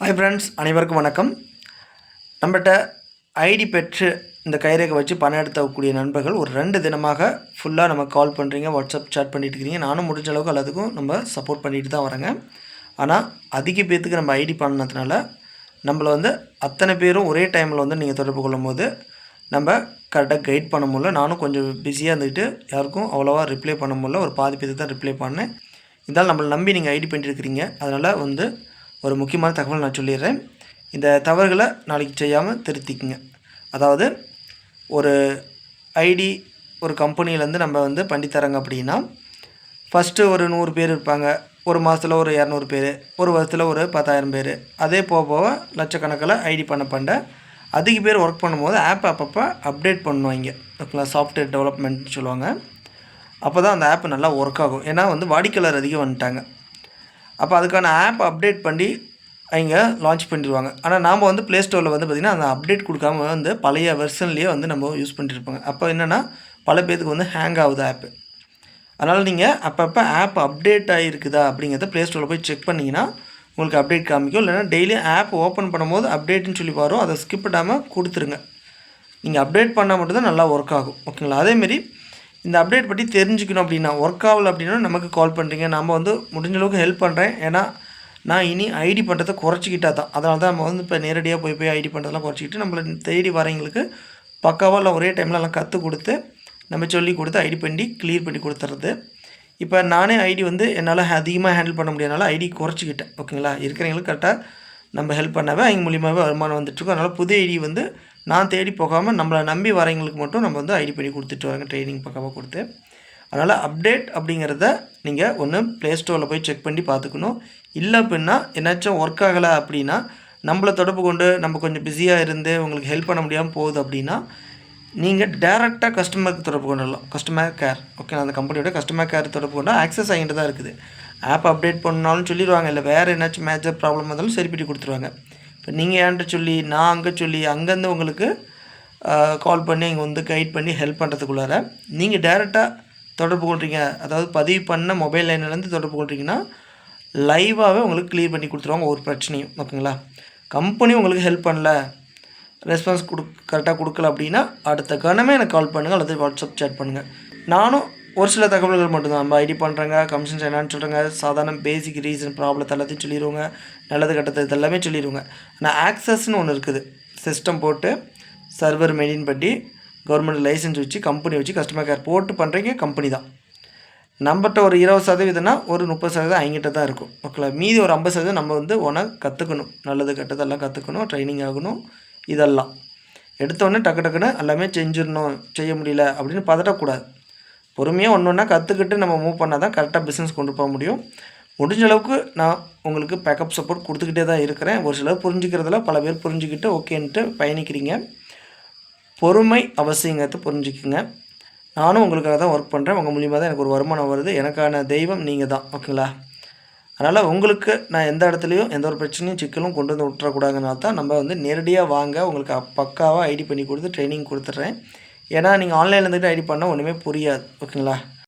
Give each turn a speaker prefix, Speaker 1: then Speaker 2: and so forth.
Speaker 1: Hi friends அனைவருக்கும் வணக்கம். நம்மகிட்ட ஐடி பெற்று இந்த கைரேகை வச்சு பணம் எடுத்தக்கூடிய நண்பர்கள் ஒரு ரெண்டு தினமாக ஃபுல்லாக நம்ம கால் பண்ணுறீங்க வாட்ஸ்அப் சேட் பண்ணிட்டு இருக்கிறீங்க நானும் முடிஞ்ச அளவுக்கு எல்லாத்துக்கும் நம்ம சப்போர்ட் பண்ணிட்டு தான் வரேங்க. ஆனால் அதிக பேர்த்துக்கு நம்ம ஐடி பண்ணதுனால நம்மளை வந்து அத்தனை பேரும் ஒரே டைமில் வந்து நீங்கள் தொடர்பு கொள்ளும் போது நம்ம கரெக்டாக கைட் பண்ண முடியல. நானும் கொஞ்சம் பிஸியாக இருந்துக்கிட்டு யாருக்கும் அவ்வளோவா ரிப்ளை பண்ண முடியல. ஒரு பாதி பேருக்கு தான் ரிப்ளை பண்ணேன். இருந்தாலும் நம்மளை நம்பி நீங்கள் ஐடி பண்ணிட்டு இருக்கிறீங்க அதனால் வந்து ஒரு முக்கியமான தகவல் நான் சொல்லிடுறேன். இந்த தவறுகளை நாளைக்கு செய்யாமல் திருத்திக்குங்க. அதாவது ஒரு ஐடி ஒரு கம்பெனிலேருந்து நம்ம வந்து பண்ணி தரோங்க அப்படின்னா ஃபஸ்ட்டு ஒரு நூறு பேர் இருப்பாங்க. ஒரு மாதத்தில் ஒரு இரநூறு பேர் ஒரு வருஷத்தில் ஒரு பத்தாயிரம் பேர். அதே போக போக லட்சக்கணக்கில் ஐடி பண்ண பண்ண அதிக பேர் ஒர்க் பண்ணும்போது ஆப் அப்பப்போ அப்டேட் பண்ணுவாங்க. ஓகேங்களா? சாஃப்ட்வேர் டெவலப்மெண்ட்னு சொல்லுவாங்க. அப்போ தான் அந்த ஆப் நல்லா ஒர்க் ஆகும். ஏன்னா வந்து வாடிக்கையாளர் அதிகம் வந்துட்டாங்க. அப்போ அதுக்கான ஆப் அப்டேட் பண்ணி அவங்க லான்ச் பண்ணிடுவாங்க. ஆனால் நாம் வந்து ப்ளே ஸ்டோரில் வந்து பார்த்திங்கன்னா அந்த அப்டேட் கொடுக்காம வந்து பழைய வெர்ஷன்லேயே வந்து நம்ம யூஸ் பண்ணிட்டுருப்பாங்க அப்போ என்னென்னா பல பேர்த்துக்கு வந்து ஹேங் ஆகுது ஆப்பு அதனால் நீங்கள் அப்பப்போ ஆப் அப்டேட் ஆகிருக்குதா அப்படிங்கிறத ப்ளே ஸ்டோரில் போய் செக் பண்ணிங்கன்னா உங்களுக்கு அப்டேட் காமிக்கும். இல்லைனா டெய்லி ஆப் ஓப்பன் பண்ணும்போது அப்டேட்னு சொல்லி வரும் அதை ஸ்கிப் பண்ணாமல் கொடுத்துருங்க. நீங்கள் அப்டேட் பண்ணால் மட்டும்தான் நல்லா ஒர்க் ஆகும். ஓகேங்களா? அதேமாரி இந்த அப்டேட் பற்றி தெரிஞ்சுக்கணும் அப்படின்னா ஒர்க் ஆகல அப்படின்னா நமக்கு கால் பண்ணுறீங்க நம்ம வந்து முடிஞ்ச அளவுக்கு ஹெல்ப் பண்ணுறேன் ஏன்னா நான் இனி ஐடி பண்ணுறதை குறைச்சிக்கிட்டா தான். அதனால தான் நம்ம வந்து இப்போ நேரடியாக போய் போய் ஐடி பண்ணுறதெல்லாம் குறைச்சிக்கிட்டு நம்மளை தேடி வரவங்களுக்கு பக்காவாக இல்லை ஒரே டைமில் எல்லாம் கற்றுக் கொடுத்து நம்ம சொல்லி கொடுத்து ஐடி பண்ணி கிளியர் பண்ணி கொடுத்துறது. இப்போ நானே ஐடி வந்து என்னால் அதிகமாக ஹேண்டில் பண்ண முடியாதனால ஐடி குறைச்சிக்கிட்டேன். ஓகேங்களா இருக்கிறவங்களுக்கு கரெக்டாக நம்ம ஹெல்ப் பண்ணவே அவங்க மூலியமாகவே வருமானம் வந்துட்டுருக்கோம் அதனால் புது ஐடி வந்து நான் தேடி போகாமல் நம்மளை நம்பி வரவங்களுக்கு மட்டும் நம்ம வந்து ஐடி பண்ணி கொடுத்துட்டு வராங்க ட்ரைனிங் பக்கமாக கொடுத்து. அதனால் அப்டேட் அப்படிங்கிறத நீங்கள் ஒன்று ப்ளே ஸ்டோரில் போய் செக் பண்ணி பார்த்துக்கணும். இல்லை அப்படின்னா என்னாச்சும் ஒர்க் ஆகலை அப்படின்னா நம்மளை தொடர்பு கொண்டு நம்ம கொஞ்சம் பிஸியாக இருந்து உங்களுக்கு ஹெல்ப் பண்ண முடியாமல் போகுது அப்படின்னா நீங்கள் டேரெக்டாக கஸ்டமருக்கு தொடர்பு கொண்டுடலாம். கஸ்டமர் கேர் ஓகே அந்த கம்பெனியோட கஸ்டமர் கேர் தொடர்பு கொண்டால் ஆக்சஸ் ஆகிட்டு தான் இருக்குது. ஆப் அப்டேட் பண்ணாலும் சொல்லிடுவாங்க. இல்லை வேறு என்னாச்சும் மேஜர் ப்ராப்ளம் இருந்தாலும் சரி பண்ணி கொடுத்துருவாங்க. இப்போ நீங்கள் ஏன்ட்ட சொல்லி நான் அங்கே சொல்லி அங்கேருந்து உங்களுக்கு கால் பண்ணி இங்கே வந்து கைட் பண்ணி ஹெல்ப் பண்ணுறதுக்குள்ளார நீங்கள் டேரெக்டாக தொடர்பு கொள்கிறீங்க அதாவது பதிவு பண்ண மொபைல் லைன்லேருந்து தொடர்பு கொள்கிறீங்கன்னா லைவாகவே உங்களுக்கு க்ளியர் பண்ணி கொடுத்துருவாங்க ஒரு பிரச்சனையும் ஓகேங்களா? கம்பெனி உங்களுக்கு ஹெல்ப் பண்ணல ரெஸ்பான்ஸ் கொடு கரெக்டாக கொடுக்கல அப்படின்னா அடுத்த கணமே எனக்கு கால் பண்ணுங்கள் அல்லது வாட்ஸ்அப் சேட் பண்ணுங்கள் நானும் ஒரு சில தகவல்கள் மட்டும்தான். நம்ம ஐடி பண்ணுறாங்க கமிஷன்ஸ் என்னன்னு சொல்கிறாங்க சாதாரண பேசிக் ரீசன் ப்ராப்ளத்தை எல்லாத்தையும் சொல்லிடுவாங்க நல்லது கட்டத்தை இதெல்லாமே சொல்லிடுவாங்க ஆனால் ஆக்சஸ்னு ஒன்று இருக்குது. சிஸ்டம் போட்டு சர்வர் மெயின்டைன் பண்ணி கவர்மெண்ட் லைசன்ஸ் வச்சு கம்பெனி வச்சு கஸ்டமர் கேர் போட்டு பண்ணுறீங்க கம்பெனி தான். நம்மகிட்ட ஒரு இருபது சதவீதம்னா ஒரு முப்பது சதவீதம் அவங்ககிட்ட தான் இருக்கும். ஓகேங்களா மீதி ஒரு ஐம்பது சதவீதம் நம்ம வந்து ஒன்றா கற்றுக்கணும் நல்லது கெட்டதெல்லாம் கற்றுக்கணும் ட்ரைனிங் ஆகணும் இதெல்லாம். எடுத்தோடனே டக்கு டக்குன்னு எல்லாமே செஞ்சிடணும் செய்ய முடியல அப்படின்னு பதட்டக்கூடாது. பொறுமையாக ஒன்று ஒன்றா கற்றுக்கிட்டு நம்ம மூவ் பண்ணால் தான் கரெக்டாக பிஸ்னஸ் கொண்டு போக முடியும். முடிஞ்ச அளவுக்கு நான் உங்களுக்கு பேக்கப் சப்போர்ட் கொடுத்துக்கிட்டே தான் இருக்கிறேன். ஒரு சிலர் புரிஞ்சுக்கிறதுல பல பேர் புரிஞ்சுக்கிட்டு ஓகேன்ட்டு பயணிக்கிறீங்க. பொறுமை அவசியங்கிறத புரிஞ்சுக்குங்க. நானும் உங்களுக்காக தான் ஒர்க் பண்ணுறேன் உங்கள் மூலியமாக தான் எனக்கு ஒரு வருமானம் வருது. எனக்கான தெய்வம் நீங்கள் தான் ஓகேங்களா அதனால் உங்களுக்கு நான் எந்த இடத்துலையும் எந்த ஒரு பிரச்சனையும் சிக்கலும் கொண்டு வந்து விட்டுறக்கூடாதுனால தான் நம்ம வந்து நேரடியாக வாங்க உங்களுக்கு பக்காவாக ஐடி பண்ணி கொடுத்து ட்ரைனிங் கொடுத்துட்றேன். ஏன்னா நீங்கள் ஆன்லைனில் இருந்துட்டு ஐடி பண்ணால் ஒன்றுமே புரியாது ஓகேங்களா